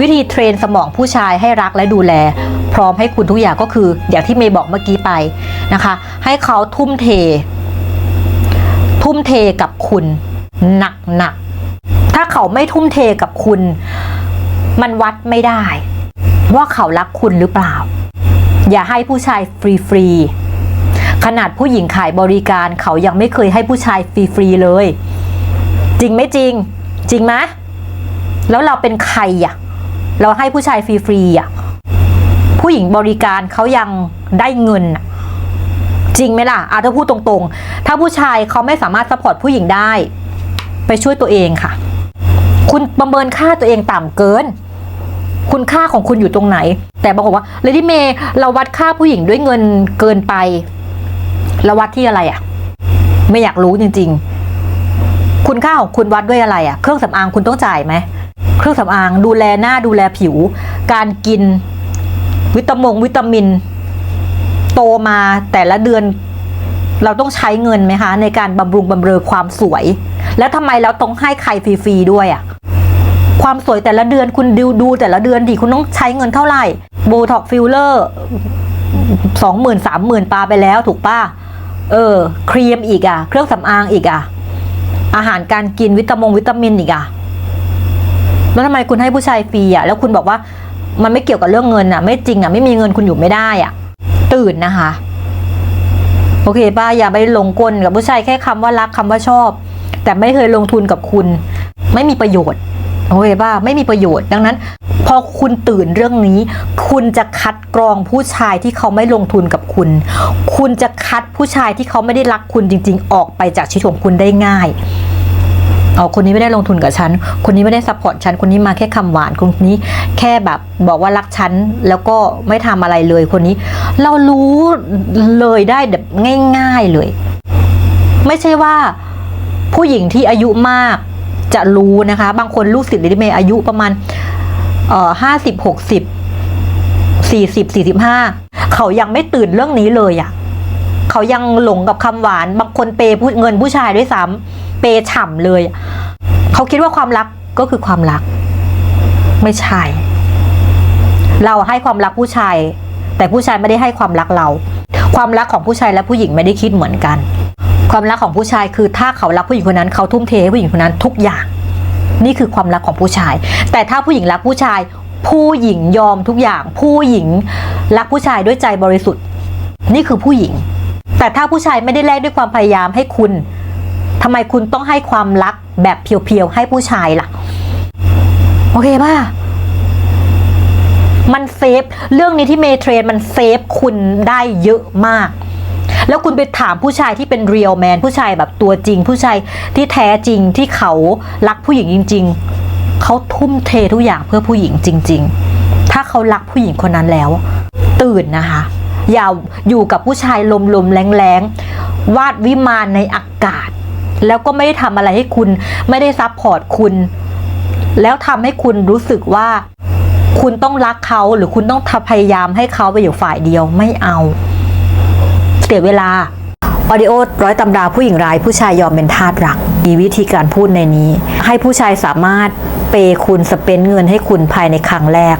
วิธีเทรนสมองผู้ชายให้รักและดูแล พร้อมให้คุณทุกอย่างก็คือ อย่างที่เมย์บอกเมื่อกี้ไปนะคะ ให้เขาทุ่มเท ทุ่มเทกับคุณหนักหนักถ้าเขาไม่ทุ่มเทกับคุณ มันวัดไม่ได้ ว่าเขารักคุณหรือเปล่า อย่าให้ผู้ชายฟรีๆขนาดผู้หญิงขายบริการเขายังไม่เคยให้ผู้ชายฟรีๆเลย จริงไหมจริง จริงไหมแล้วเราเป็นใครอะ เราให้ผู้ชายฟรีๆอะผู้หญิงบริการเขายังได้เงิน จริงไหมล่ะอาถ้าพูดตรงๆ ถ้าผู้ชายเขาไม่สามารถซัพพอร์ตผู้หญิงได้ ไปช่วยตัวเองค่ะ คุณประเมินค่าตัวเองต่ำเกิน คุณค่าของคุณอยู่ตรงไหน แต่บางคนว่าเลดี้เมย์เราวัดค่าผู้หญิงด้วยเงินเกินไปเราวัดที่อะไรอะ่ะ ไม่อยากรู้จริง ๆ คุณค่าของคุณวัดด้วยอะไรอะ่ะ เครื่องสำอางคุณต้องจ่ายไหม เครื่องสำอางดูแลหน้าดูแลผิว การกินวิตามงวิตามิน โตมาแต่ละเดือน เราต้องใช้เงินไหมคะ ในการบำรุงบำเรอความสวย แล้วทำไมเราต้องให้ใครฟรีๆด้วยอะ่ะความสวยแต่ละเดือนคุณดูดูแต่ละเดือนดิคุณต้องใช้เงินเท่าไหร่โบท็อกฟิลเลอร์สองหมื่นสามหมื่นปาไปแล้วถูกป่ะเออ ครีมอีกอะเครื่องสำอางอีกอะอาหารการกินวิตามงวิตามินอีกอะ แล้วทำไมคุณให้ผู้ชายฟรีอะแล้วคุณบอกว่ามันไม่เกี่ยวกับเรื่องเงินอะไม่จริงอะไม่มีเงินคุณอยู่ไม่ได้อะ ตื่นนะคะ โอเคป้าอย่าไปหลงกลกับผู้ชายแค่คำว่ารักคำว่าชอบ แต่ไม่เคยลงทุนกับคุณ ไม่มีประโยชน์โอเคป่ะไม่มีประโยชน์ดังนั้น พอคุณตื่นเรื่องนี้ คุณจะคัดกรองผู้ชายที่เขาไม่ลงทุนกับคุณ คุณจะคัดผู้ชายที่เขาไม่ได้รักคุณจริง ๆ ออกไปจากชีวิตของคุณได้ง่าย อ๋อคนนี้ไม่ได้ลงทุนกับฉัน คนนี้ไม่ได้ซัพพอร์ตฉัน คนนี้มาแค่คำหวาน คนนี้แค่แบบบอกว่ารักฉัน แล้วก็ไม่ทำอะไรเลยคนนี้ เรารู้เลยได้แบบง่าย ๆเลย ไม่ใช่ว่าผู้หญิงที่อายุมากจะรู้นะคะ บางคนลูกศิษย์ลดี้เมย์อายุประมาณเอ่อห้าสิบหกสิบสี่สิบสี่สิบห้าเขายังไม่ตื่นเรื่องนี้เลยอะ่ะ เขายังหลงกับคำหวาน บางคนเปย์เงินผู้ชายด้วยซ้ำ เปย์ฉ่ำเลย เขาคิดว่าความรักก็คือความรัก ไม่ใช่ เราให้ความรักผู้ชาย แต่ผู้ชายไม่ได้ให้ความรักเรา ความรักของผู้ชายและผู้หญิงไม่ได้คิดเหมือนกัน ความรักของผู้ชายคือถ้าเขารักผู้หญิงคนนั้นเขาทุ่มเทให้ผู้หญิงคนนั้นทุกอย่าง นี่คือความรักของผู้ชาย แต่ถ้าผู้หญิงรักผู้ชาย ผู้หญิงยอมทุกอย่าง ผู้หญิงรักผู้ชายด้วยใจบริสุทธิ์ นี่คือผู้หญิง แต่ถ้าผู้ชายไม่ได้แลกด้วยความพยายามให้คุณ ทำไมคุณต้องให้ความรักแบบเพียวๆให้ผู้ชายล่ะ โอเคป่ะมันเซฟเรื่องนี้ที่เมเทรนมันเซฟคุณได้เยอะมาก แล้วคุณไปถามผู้ชายที่เป็นเรียลแมนผู้ชายแบบตัวจริง ผู้ชายที่แท้จริงที่เขารักผู้หญิงจริง ๆ เขาทุ่มเททุกอย่างเพื่อผู้หญิงจริง ๆ ถ้าเขารักผู้หญิงคนนั้นแล้ว ตื่นนะคะ อย่าอยู่กับผู้ชายลมๆแรงๆวาดวิมานในอากาศ แล้วก็ไม่ได้ทำอะไรให้คุณ ไม่ได้ซับพอร์ตคุณ แล้วทำให้คุณรู้สึกว่า คุณต้องรักเขาหรือคุณต้องทพยายามให้เขาไปอยู่ฝ่ายเดียวไม่เอา เสียเวลาออดิโอร้อยตำราผู้หญิงร้ายผู้ชายยอมเป็นทาสรัก มีวิธีการพูดในนี้ ให้ผู้ชายสามารถเปย์คุณสเปนเงินให้คุณภายในครั้งแรก